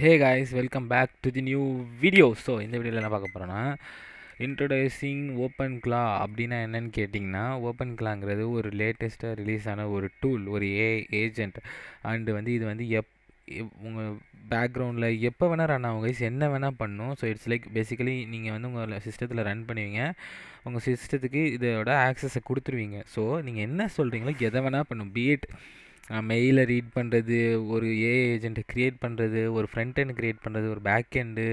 Hey guys welcome back to the new video so இந்த வீடியோவில் என்ன பார்க்க போகிறோன்னா இன்ட்ரடியூசிங் ஓப்பன் கிளா அப்படின்னா என்னன்னு கேட்டிங்கன்னா ஓப்பன் கிளாங்கிறது ஒரு லேட்டஸ்ட்டாக ரிலீஸ் ஆன ஒரு டூல் ஒரு ஏ ஏஜென்ட் அண்டு வந்து இது வந்து எப் உங்கள் பேக்ரவுண்டில் எப்போ வேணால் ரன் ஆகும் கைஸ் என்ன வேணால் பண்ணும். ஸோ இட்ஸ் லைக் பேசிக்கலி நீங்கள் வந்து உங்கள் சிஸ்டத்தில் ரன் பண்ணுவீங்க. உங்கள் சிஸ்டத்துக்கு இதோட ஆக்சஸை கொடுத்துருவீங்க. ஸோ நீங்கள் என்ன சொல்கிறீங்களோ எதை வேணால் பண்ணும். பீட் மெயிலை ரீட் பண்ணுறது ஒரு ஏ ஏஜென்ட்டை க்ரியேட் பண்ணுறது ஒரு ஃப்ரண்ட் எண்ட் க்ரியேட் பண்ணுறது ஒரு பேக் எண்டு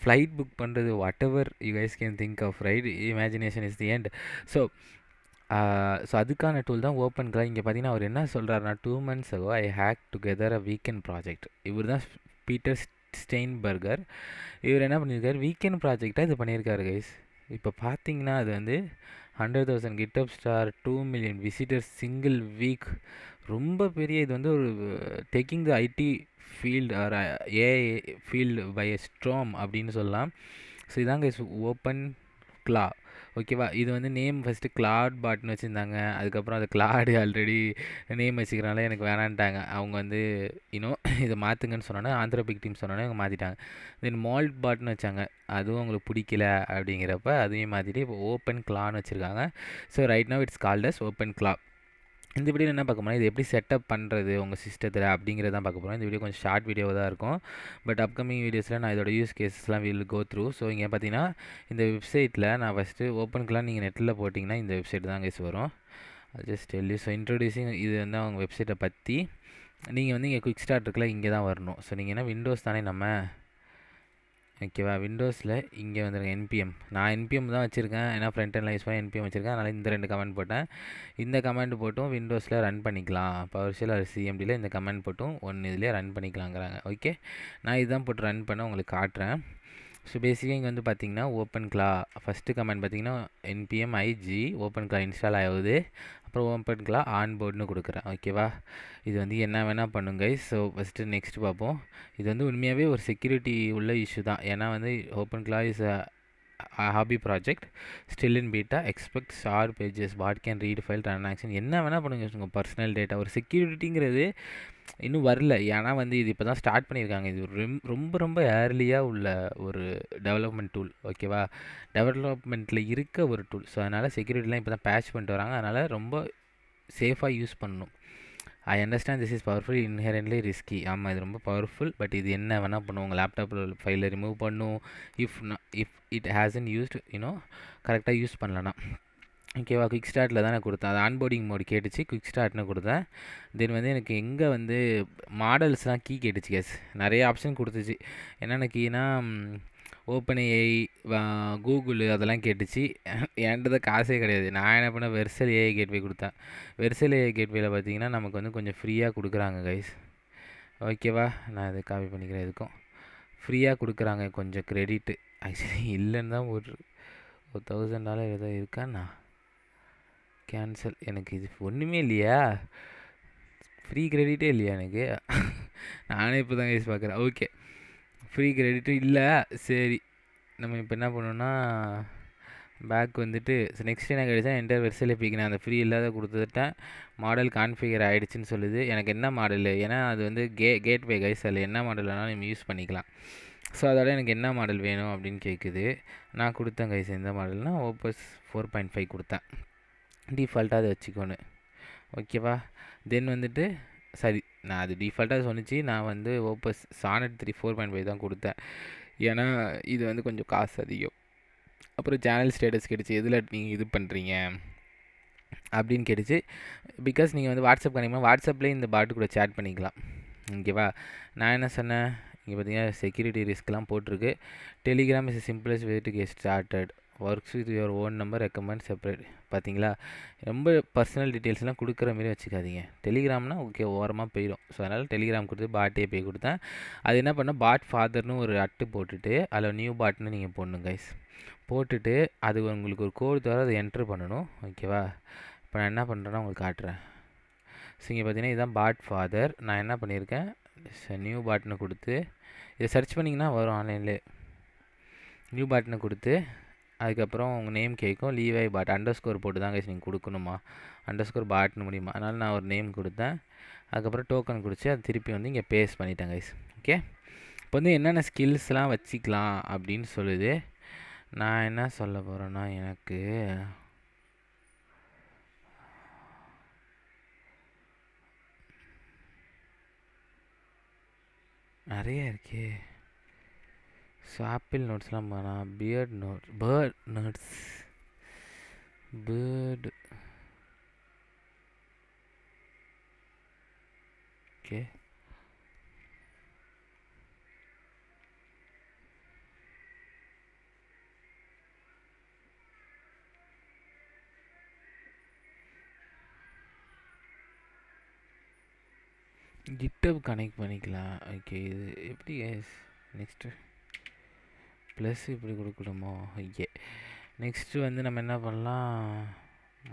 ஃப்ளைட் புக் பண்ணுறது whatever you guys can think of right imagination is the end so so அதுக்கான டூல் தான் ஓப்பன் கிளா இங்கே பார்த்தீங்கன்னா அவர் என்ன சொல்கிறாருன்னா two months ago I hack together a weekend project இவர் தான் பீட்டர் ஸ்டெயின்பர்கர் இவர் என்ன பண்ணியிருக்காரு வீக்கெண்ட் ப்ராஜெக்டாக இது பண்ணியிருக்காரு கைஸ் இப்போ பார்த்தீங்கன்னா அது வந்து hundred thousand GitHub star two million visitors single week ரொம்ப பெரிய இது வந்து ஒரு taking the IT field or AI field by a storm அப்படின்னு சொல்லலாம். ஸோ இதாங்க ஓப்பன் கிளா ஓகேவா இது வந்து நேம் ஃபஸ்ட்டு கிளாட் பாட்னு வச்சுருந்தாங்க. அதுக்கப்புறம் அது கிளாடு ஆல்ரெடி நேம் வச்சுக்கிறனால எனக்கு வேணான்ட்டாங்க. அவங்க வந்து இன்னும் இதை மாற்றுங்கன்னு சொன்னோன்னே ஆந்திரோபிக் டீம் சொன்னோன்னே அவங்க மாற்றிட்டாங்க தென் மால்ட் பாட்னு வச்சாங்க. அதுவும் அவங்களுக்கு பிடிக்கல அப்படிங்கிறப்ப அதையும் மாற்றிட்டு இப்போ ஓப்பன் கிளான்னு வச்சுருக்காங்க. So right now it's called as open claw இந்த வீடியோ என்ன பார்க்க போனால் இது எப்படி செட்டப் பண்ணுறது உங்கள் சிஸ்டத்தில் அப்படிங்கிறத தான் பார்க்க போகிறோம் இந்த வீடியோ கொஞ்சம் ஷார்ட் வீடியோ தான் இருக்கும். பட் அப்கமிங் வீடியோஸில் நான் இதோட யூஸ் கேஸஸ்லாம் வில் கோ த்ரூ ஸோ இங்கே பார்த்தீங்கன்னா இந்த வெப்சைட்டில் நான் ஃபஸ்ட்டு ஓப்பனுக்குலாம் நீங்கள் நெட்டில் போட்டிங்கன்னா இந்த வெப்சைட் தான் கேஸ் வரும். ஜஸ்ட் டெல்லி ஸோ இன்ட்ரடியூசிங் இது வந்து அவங்க வெப்சைட்டை பற்றி நீங்கள் வந்து இங்கே குயிக் ஸ்டார்ட் இருக்குல்ல இங்கே தான் வரணும். ஸோ நீங்கள் என்ன விண்டோஸ் தானே நம்ம ஓகேவா விண்டோஸில் இங்கே வந்துருங்க என்பிஎம் நான் என்பிஎம் தான் வச்சுருக்கேன். ஏன்னா ஃப்ரண்ட் அண்ட் யூஸ் பண்ணி என்பிஎம் வச்சுருக்கேன். அதனால் இந்த ரெண்டு கமெண்ட் போட்டேன். இந்த கமெண்ட் போட்டும் விண்டோஸில் ரன் பண்ணிக்கலாம். பவர்ஷியல் ஆர் சிஎம்டியில் இந்த கமெண்ட் போட்டும் ஒன்று இதுலேயே ரன் பண்ணிக்கலாங்கிறாங்க. ஓகே நான் இதுதான் போட்டு ரன் பண்ண உங்களுக்கு காட்டுறேன். ஸோ பேசிக்காக இங்கே வந்து பார்த்தீங்கன்னா ஓப்பன் கிளா ஃபஸ்ட்டு கமெண்ட் பார்த்தீங்கன்னா NPM I G open claw install ஆகுது அப்புறம் ஓப்பன் கிளா ஆன் போர்டுன்னு கொடுக்குறேன். ஓகேவா இது வந்து என்ன வேணால் பண்ணுங்க ஸோ ஃபஸ்ட்டு நெக்ஸ்ட் பார்ப்போம். இது வந்து உண்மையாகவே ஒரு செக்யூரிட்டி உள்ள இஷ்யூ தான். ஏன்னா வந்து open claw is hobby project still in beta expect sharp edges what can read file transaction என்ன வேணால் பண்ணுங்க உங்கள் பர்சனல் டேட்டா ஒரு செக்யூரிட்டிங்கிறது இன்னும் வரல. ஏன்னா வந்து இது இப்போ தான் ஸ்டார்ட் பண்ணியிருக்காங்க. இது ரொம்ப ரொம்ப ஏர்லியாக உள்ள ஒரு டெவலப்மெண்ட் டூல் ஓகேவா டெவலப்மெண்ட்டில் இருக்க ஒரு டூல் ஸோ அதனால் செக்யூரிட்டிலாம் இப்போ தான் பேட்ச் பண்ணிட்டு வராங்க. அதனால் ரொம்ப சேஃபாக யூஸ் பண்ணணும். I understand this is powerful inherently risky ஆமாம் இது ரொம்ப பவர்ஃபுல் பட் இது என்ன வேணால் பண்ணும். உங்கள் லேப்டாப்பில் ஃபைலை ரிமூவ் பண்ணும். If if it hasn't used you know கரெக்டாக யூஸ் பண்ணலன்னா. ஓகேவா குவிக் ஸ்டார்ட்டில் தான் நான் கொடுத்தேன். அது ஆன்போர்டிங் மோடு கேட்டுச்சு குவிக் ஸ்டார்ட்னு கொடுத்தேன். தென் வந்து எனக்கு எங்கே வந்து மாடல்ஸ்லாம் கீ கேட்டுச்சு கேஸ் நிறைய ஆப்ஷன் கொடுத்துச்சு. என்னென்ன கீனால் ஓப்பன் கூகுள் அதெல்லாம் கேட்டுச்சு. என்கிட்ட தான் காசே கிடையாது. நான் என்ன பண்ணேன்? வெர்சல் ஏஐ கேட்வே கொடுத்தேன். வெர்சல் ஏஐ கேட்வேயில் பார்த்தீங்கன்னா நமக்கு வந்து கொஞ்சம் ஃப்ரீயாக கொடுக்குறாங்க கைஸ் ஓகேவா நான் இதை காப்பி பண்ணிக்கிறேன் இதுக்கும். ஃப்ரீயாக கொடுக்குறாங்க கொஞ்சம் க்ரெடிட்டு ஆக்சுவலி இல்லைன்னு தான் ஒரு ஒரு தௌசண்ட் டாலர் ஏதோ இருக்காண்ணா. கேன்சல் எனக்கு இது ஒன்றுமே இல்லையா? ஃப்ரீ க்ரெடிட்டே இல்லையா எனக்கு? நானே இப்போ தான் கைஸ் பார்க்குறேன். ஓகே ஃப்ரீ கிரெடிட்டும் இல்லை. சரி. நம்ம இப்போ என்ன பண்ணோன்னா பேக் வந்துட்டு நெக்ஸ்ட் எனக்கு கிடைச்சா என்டர் வெர்சல் பிக் அந்த ஃப்ரீ இல்லாத கொடுத்துட்டேன் மாடல் கான்ஃபிகர் ஆகிடுச்சின்னு சொல்லுது. எனக்கு என்ன மாடல் ஏன்னா அது வந்து கே கேட்வே கைஸ் அதில் என்ன மாடல் வேணாலும் நம்ம யூஸ் பண்ணிக்கலாம். ஸோ அதோட எனக்கு என்ன மாடல் வேணும் அப்படின்னு கேட்குது நான் கொடுத்தேன் கைஸ் எந்த மாடல்னால் ஓப்பஸ் ஃபோர் பாயிண்ட் ஃபைவ் கொடுத்தேன். டிஃபால்ட்டாக அதை வச்சுக்கோன்னு. ஓகேவா தென் வந்துட்டு சரி. நான் அது டிஃபால்ட்டாக சொன்னிச்சு நான் வந்து Opus Sonnet three four point five தான் கொடுத்தேன். ஏன்னா இது வந்து கொஞ்சம் காசு அதிகம். அப்புறம் சேனல் ஸ்டேட்டஸ் கிடச்சி எதில் நீங்கள் இது பண்ணுறீங்க அப்படின்னு கேட்டுச்சு. பிகாஸ் நீங்கள் வந்து வாட்ஸ்அப் கணிமா வாட்ஸ்அப்லேயே இந்த பாட்டு கூட சேட் பண்ணிக்கலாம். ஓகேவா நான் என்ன சொன்னேன்? இங்கே பார்த்தீங்கன்னா செக்யூரிட்டி ரிஸ்க்லாம் போட்டிருக்கு. Telegram is simplest way to get started works with your own number recommend separate பார்த்தீங்களா ரொம்ப பர்சனல் டீட்டெயில்ஸ்லாம் கொடுக்குற மாரி வச்சுக்காதீங்க. டெலிகிராம்னா ஓகே ஓரமாக போயிடும் ஸோ அதனால் டெலிகிராம் கொடுத்து பாட்டே போய் கொடுத்தேன் அது என்ன பண்ணால் பாட் ஃபாதர்னு ஒரு அட்டு போட்டுட்டு அதில் நியூ பாட்னு நீங்கள் போடணும் கைஸ் போட்டுட்டு அது உங்களுக்கு ஒரு கோடு தவிர அதை என்ட்ரு பண்ணணும். ஓகேவா இப்போ நான் என்ன பண்ணுறேன்னா உங்களுக்கு காட்டுறேன். ஸோ இங்கே பார்த்தீங்கன்னா இதுதான் பாட் ஃபாதர் நான் என்ன பண்ணியிருக்கேன் நியூ பாட்னு கொடுத்து இதை சர்ச் பண்ணிங்கன்னா வரும் ஆன்லைன்லேயே நியூ பாட்னு கொடுத்து அதுக்கப்புறம் உங்கள் நேம் கேட்கும் லீவை பாட் அண்டர் ஸ்கோர் போட்டு தான் கைஸ் நீங்கள் கொடுக்கணுமா? அண்டர் ஸ்கோர் பாட்னு முடியுமா? அதனால் நான் ஒரு நேம் கொடுத்தேன். அதுக்கப்புறம் டோக்கன் கொடுத்து அது திருப்பி வந்து இங்கே பேஸ் பண்ணிட்டேன் கைஸ் ஓகே இப்போ வந்து என்னென்ன ஸ்கில்ஸ்லாம் வச்சுக்கலாம் அப்படின்னு சொல்லுது. நான் என்ன சொல்ல போகிறேன்னா எனக்கு நிறைய இருக்கே. ஸோ ஆப்பிள் நோட்ஸ்லாம் போனால் beard note bird notes bird okay GitHub connect பண்ணிக்கலாம். ஓகே இது எப்படி? நெக்ஸ்ட்டு ப்ளஸ் இப்படி கொடுக்கணுமோ? ஓகே நெக்ஸ்ட்டு வந்து நம்ம என்ன பண்ணலாம்?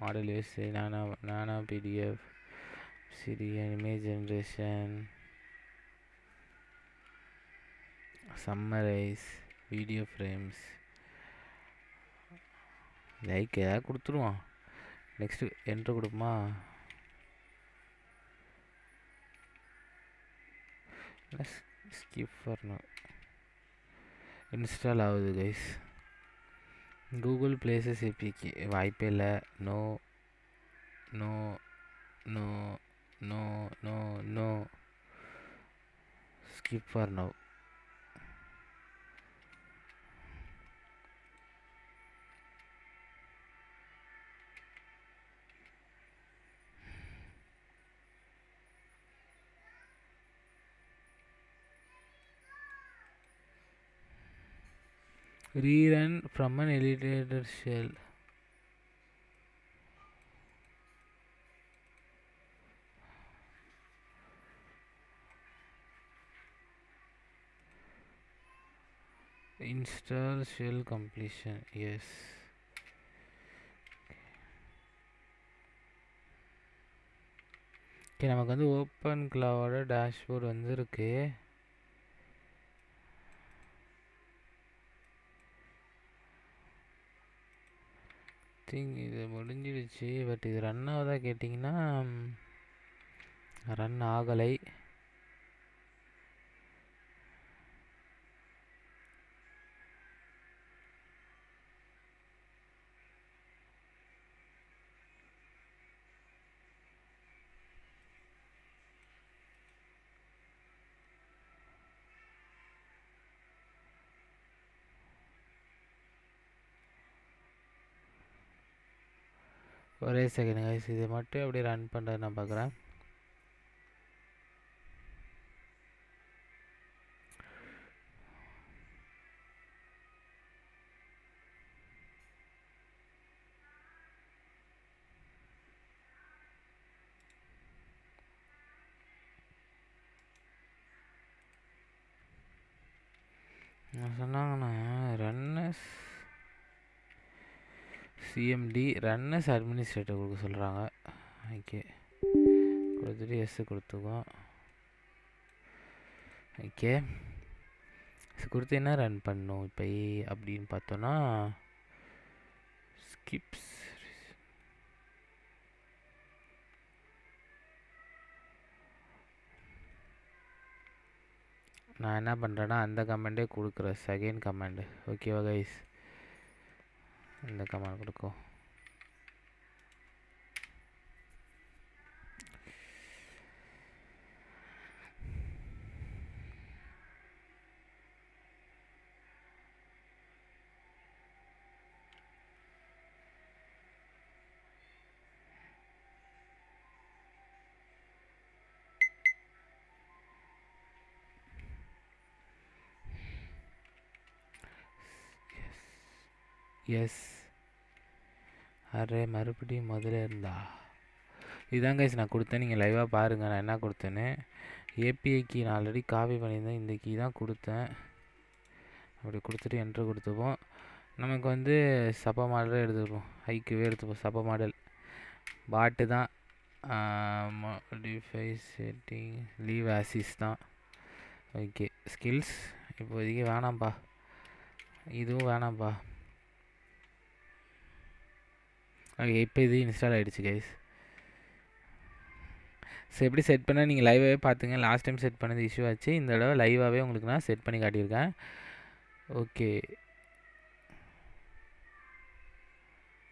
மாடல் யூஸ் நானா நானா பிடிஎஃப் சிறிய image generation summarize video frames like ஏதாவது கொடுத்துருவோம். நெக்ஸ்ட்டு என்ட்ரு கொடுப்போமா? ஸ்கிப் வரணும் இன்ஸ்டால் ஆகுது கைஸ் கூகுள் பிளேசஸ் ஏபிக்கு வாய்ப்பே இல்லை. No no no no no no skip for now rerun from an elevator shell install shell completion yes okay நமக்கு வந்து ஓப்பன் கிளாவோட டேஷ்போர்ட் வந்துருக்கு திங்க் இது முடிஞ்சிடுச்சு. பட் இது ரன் ஆகுதா கேட்டிங்கன்னா ரன் ஆகலை. ஒரே செகண்ட் கைஸ் இதை மட்டும் எப்படி ரன் பண்ணுறது நான் பார்க்குறேன். சொன்னாங்கண்ணா run as CMD run as administrator கொடுக்க சொல்கிறாங்க ஓகே. கொடுத்துட்டு எஸ் கொடுத்துக்கோம் ஓகே. கொடுத்து என்ன ரன் பண்ணும் இப்போ அப்படின்னு பார்த்தோன்னா ஸ்கிப்ஸ் நான் என்ன பண்ணுறேன்னா அந்த கமெண்டே கொடுக்குறேன். செகண்ட் கமெண்டு ஓகேவா கைஸ் இந்த கமெண்ட் கொடுக்கும் எஸ் அரே மறுபடியும் முதல்ல இருந்தா? இதுதான் கைஸ் நான் கொடுத்தேன். நீங்கள் லைவாக பாருங்கள் நான் என்ன கொடுத்தேன்னு? ஏபிஐ கீ நான் ஆல்ரெடி காப்பி பண்ணியிருந்தேன். இந்த கீ தான் கொடுத்தேன். அப்படி கொடுத்துட்டு என்ட்ரு கொடுத்துப்போம். நமக்கு வந்து சப்ப மாடலே எடுத்துப்போம். ஹைக்குவே எடுத்துப்போம். சப்ப மாடல் பாட்டு தான். Modify setting leave as is தான். ஓகே ஸ்கில்ஸ் இப்போதைக்கு வேணாம்ப்பா இதுவும் வேணாம்ப்பா ஓகே இப்போ இது இன்ஸ்டால் ஆகிடுச்சு கைஸ் ஸோ எப்படி செட் பண்ணால் நீங்கள் லைவாகவே பார்த்துங்க லாஸ்ட் டைம் செட் பண்ணது இஷ்யூ ஆச்சு. இந்த தடவை லைவாகவே உங்களுக்கு நான் செட் பண்ணி காட்டியிருக்கேன். ஓகே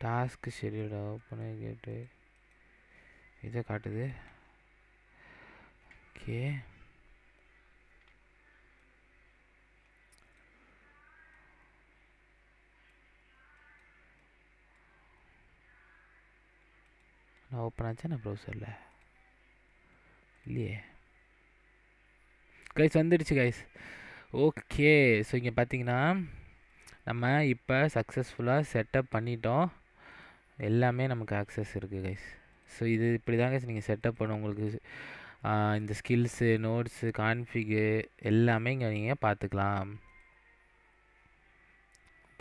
டாஸ்க் ஷெடியூல்டா ஓப்பன் கேட்டு. இதை காட்டுது? ஓகே நான் ஓப்பன் ஆச்சா நான் ப்ரௌசரில் இல்லையே. கைஸ் வந்துடுச்சு கைஸ் ஓகே ஸோ இங்கே பார்த்தீங்கன்னா நம்ம இப்போ சக்ஸஸ்ஃபுல்லாக செட்டப் பண்ணிட்டோம். எல்லாமே நமக்கு ஆக்சஸ் இருக்குது கைஸ் ஸோ இது இப்படி தான் கைஸ் நீங்கள் செட்டப் பண்ண உங்களுக்கு இந்த ஸ்கில்ஸு நோட்ஸு கான்ஃபிகு எல்லாமே இங்கே நீங்கள் பார்த்துக்கலாம்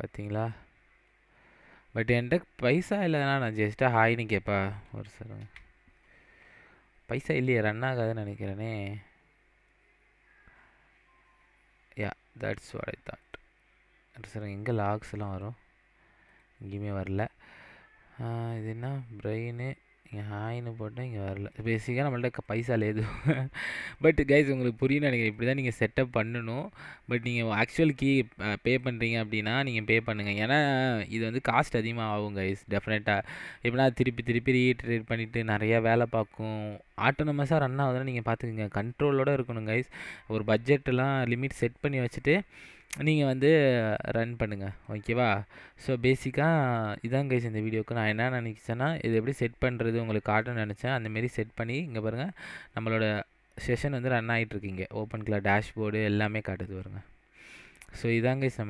பார்த்தீங்களா பட் என்கிட்ட பைசா இல்லைன்னா நான் ஜஸ்ட்டாக ஹாய்னு கேட்பா ஒரு சார் பைசா இல்லையே ரன் ஆகாதுன்னு நினைக்கிறேனே. Yeah that's what I thought sir எங்கே லாக்ஸ்லாம் வரும்? எங்கேயுமே வரல. இது என்ன? பிரெயின் இங்கே ஹாய்னு போட்டால் இங்கே வரல. பேசிக்காக நம்மள்ட்ட பைசா லேது பட் கைஸ் உங்களுக்கு புரியும் நினைக்கிறேன். இப்படி தான் நீங்கள் செட்டப் பண்ணணும் பட் நீங்கள் ஆக்சுவல் கீ பே பண்ணுறீங்க அப்படின்னா நீங்கள் பே பண்ணுங்கள் ஏன்னா இது வந்து காஸ்ட் அதிகமாக ஆகும் கைஸ் டெஃபினட்டாக எப்படின்னா திருப்பி திருப்பி ரீட்ரேட் பண்ணிவிட்டு நிறையா வேலை பார்க்கும். ஆட்டோனமஸாக ரன் ஆகுதுன்னு நீங்கள் பார்த்துக்கோங்க. கண்ட்ரோலோடு இருக்கணும் கைஸ் ஒரு பட்ஜெட்டெல்லாம் லிமிட் செட் பண்ணி வச்சுட்டு நீங்கள் வந்து ரன் பண்ணுங்கள் ஓகேவா ஸோ பேசிக்காக இதான் கைஸ் இந்த வீடியோக்கு. நான் என்ன நினச்சேன்னா இது எப்படி செட் பண்ணுறது உங்களுக்கு காட்டணும்னு நினச்சேன். அந்தமாரி செட் பண்ணி இங்கே பாருங்கள் நம்மளோட செஷன் வந்து ரன் ஆகிட்டுருக்கீங்க ஓப்பன் கிளா டேஷ்போர்டு எல்லாமே காட்டுது பாருங்கள் ஸோ இதாங்க கைஸ் நம்ம